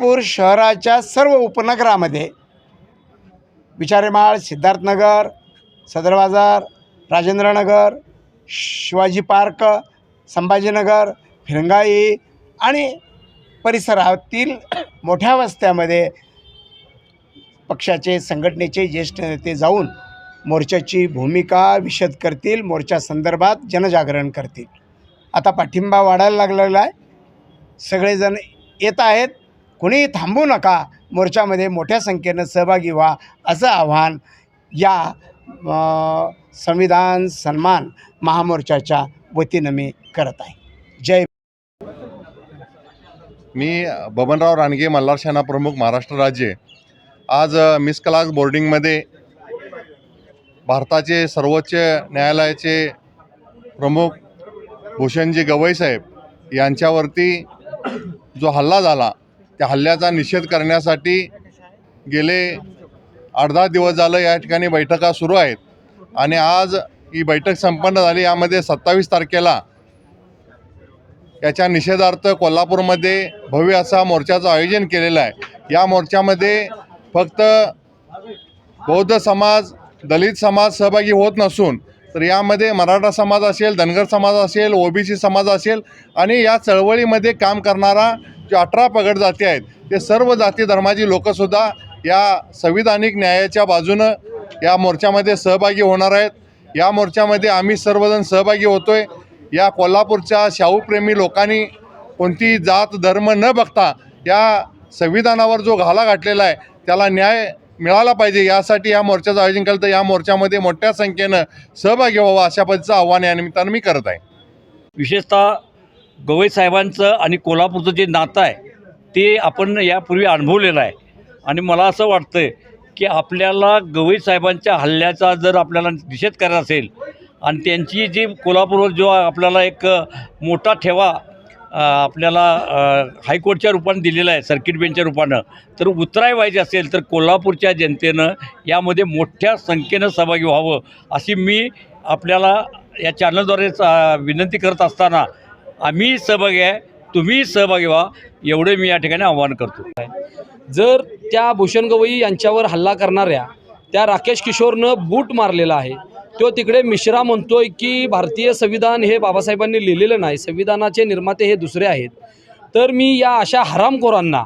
नागपूर शहराच्या सर्व उपनगरामध्ये विचारेमाळ सिद्धार्थनगर सदर बाजार राजेंद्रनगर शिवाजी पार्क संभाजीनगर फिरंगाई आणि परिसरातील मोठ्या वस्त्यामध्ये पक्षाचे संघटनेचे ज्येष्ठ नेते जाऊन मोर्चाची भूमिका विशद करतील मोर्चा संदर्भात जनजागरण करतील. आता पाठिंबा वाढायला लागलेला आहे. सगळेजण येत आहेत. कुणीही थांबू नका. मोर्चामध्ये मोठ्या संख्येनं सहभागी व्हा असं आव्हान या संविधान सन्मान महामोर्चाच्या वतीनं मी करत आहे. जय मी बबनराव रानगे मल्हार सेना प्रमुख महाराष्ट्र राज्य. आज मिस क्लास बोर्डिंगमध्ये भारताचे सर्वोच्च न्यायालयाचे प्रमुख भूषणजी गवई साहेब यांच्यावरती जो हल्ला झाला त्या हल्ल्याचा निषेध करण्यासाठी गेले अर्धा दहा दिवस झालं या ठिकाणी बैठका सुरू आहेत. आणि आज ही बैठक संपन्न झाली. यामध्ये सत्तावीस तारखेला याच्या निषेधार्थ कोल्हापूरमध्ये भव्य असा मोर्चाचं आयोजन केलेलं आहे. या मोर्चामध्ये फक्त बौद्ध समाज दलित समाज सहभागी होत नसून तर यामध्ये मराठा समाज असेल धनगर समाज असेल ओबीसी समाज असेल आणि या चळवळीमध्ये काम करणारा जे अठरा पगड जाती आहेत ते सर्व जाती धर्माची लोकंसुद्धा या संविधानिक न्यायाच्या बाजूनं या मोर्चामध्ये सहभागी होणार आहेत. या मोर्चामध्ये आम्ही सर्वजण सहभागी होतो आहे या कोल्हापूरच्या शाहूप्रेमी लोकांनी कोणती जात धर्म न बघता या संविधानावर जो घाला घातलेला आहे त्याला न्याय मिळाला पाहिजे. यासाठी या मोर्चाचं आयोजन केलं तर या मोर्चामध्ये मोठ्या संख्येनं सहभागी व्हावं अशा पद्धतीचं आव्हान या निमित्तानं मी करत आहे. विशेषतः गवई साहेबांचं आणि कोल्हापूरचं जे नातं आहे ते आपण यापूर्वी अनुभवलेलं आहे. आणि मला असं वाटतं की आपल्याला गवई साहेबांच्या हल्ल्याचा जर आपल्याला निषेध करायचा असेल आणि त्यांची जी कोल्हापूरवर जो आपल्याला एक मोठा ठेवा आपल्याला हायकोर्टच्या रूपानं दिलेला आहे सर्किट बेंचच्या रूपानं तर उतराय व्हायचे असेल तर कोल्हापूरच्या जनतेनं यामध्ये मोठ्या संख्येनं सहभागी व्हावं अशी मी आपल्याला या चॅनलद्वारे विनंती करत असताना आम्ही सहभागी आहे तुम्ही सहभागी व्हा एवढे मी या ठिकाणी आवाहन करतो. जर त्या भूषण गवई यांच्यावर हल्ला करणाऱ्या त्या राकेश किशोरनं बूट मारलेला आहे तो तिकडे मिश्रा म्हणतोय की भारतीय संविधान हे बाबासाहेबांनी लिहिलेलं नाही संविधानाचे निर्माते हे दुसरे आहेत. तर मी या अशा हरामखोरांना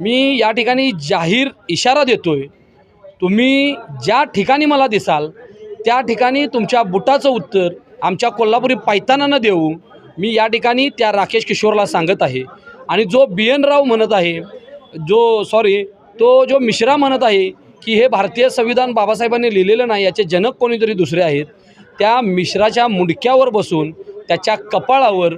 मी या ठिकाणी जाहीर इशारा देतोय तुम्ही ज्या ठिकाणी मला दिसाल त्या ठिकाणी तुमच्या बुटाचं उत्तर आमच्या कोल्हापुरी पायतानानं देऊ मी या ठिकाणी त्या राकेश किशोरला सांगत आहे. आणि जो बी एन राव म्हणत आहे जो सॉरी तो जो मिश्रा म्हणत आहे की हे भारतीय संविधान बाबासाहेबांनी लिहिलेलं नाही याचे जनक कोणीतरी दुसरे आहेत त्या मिश्राच्या मुंडक्यावर बसून त्याच्या कपाळावर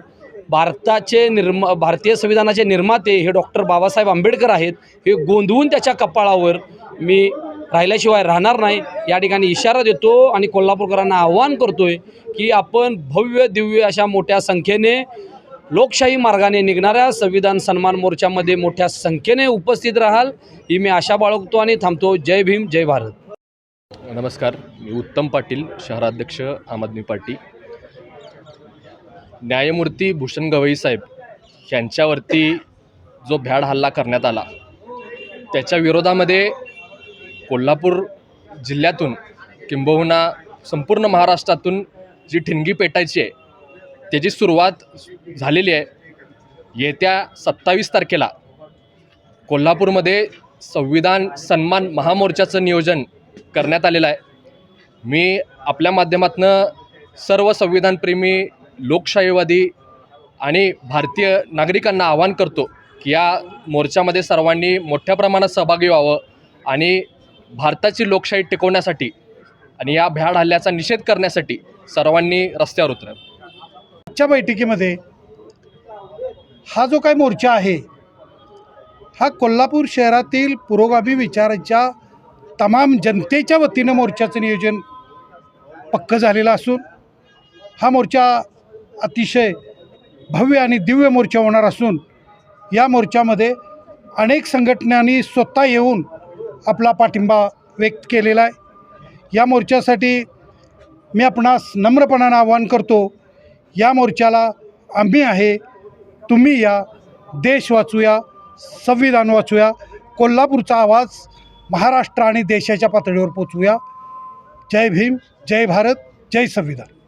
भारताचे निर्म भारतीय संविधानाचे निर्माते हे डॉक्टर बाबासाहेब आंबेडकर आहेत हे गोंधवून त्याच्या कपाळावर मी राहिल्याशिवाय राहणार नाही. या ठिकाणी इशारा देतो आणि कोल्हापूरकरांना आव्हान करतोय की आपण भव्य दिव्य अशा मोठ्या संख्येने लोकशाही मार्गाने निघणाऱ्या संविधान सन्मान मोर्चामध्ये मोठ्या संख्येने उपस्थित राहाल. ही मी आशा बाळगतो आणि थांबतो. जय भीम जय भारत. नमस्कार. मी उत्तम पाटील शहराध्यक्ष आम आदमी पार्टी. न्यायमूर्ती भूषण गवई साहेब यांच्यावरती जो भ्याड हल्ला करण्यात आला त्याच्या विरोधामध्ये कोल्हापूर जिल्ह्यातून किंबहुना संपूर्ण महाराष्ट्रातून जी ठिणगी पेटायची आहे त्याची सुरुवात झालेली आहे. येत्या सत्तावीस तारखेला कोल्हापूरमध्ये संविधान सन्मान महामोर्चाचं नियोजन करण्यात आलेलं आहे. मी आपल्या माध्यमातनं सर्व संविधानप्रेमी लोकशाहीवादी आणि भारतीय नागरिकांना आवाहन करतो की या मोर्चामध्ये सर्वांनी मोठ्या प्रमाणात सहभागी व्हावं आणि भारताची लोकशाही टिकवण्यासाठी आणि या भ्याड हल्ल्याचा निषेध करण्यासाठी सर्वांनी रस्त्यावर उतरावं. आजच्या बैठकीमध्ये हा जो काही मोर्चा आहे हा कोल्हापूर शहरातील पुरोगामी विचाराच्या तमाम जनतेच्या वतीनं मोर्चाचं नियोजन पक्कं झालेलं असून हा मोर्चा अतिशय भव्य आणि दिव्य मोर्चा होणार असून या मोर्चामध्ये अनेक संघटनांनी स्वतः येऊन आपला पाठिंबा व्यक्त केलेला आहे. या मोर्चासाठी मी आपणास नम्रपणानं आवाहन करतो या मोर्चाला आम्ही आहे तुम्ही या देश वाचूया संविधान वाचूया कोल्हापूरचा आवाज महाराष्ट्र आणि देशाच्या पातळीवर पोचवूया. जय भीम जय भारत जय संविधान.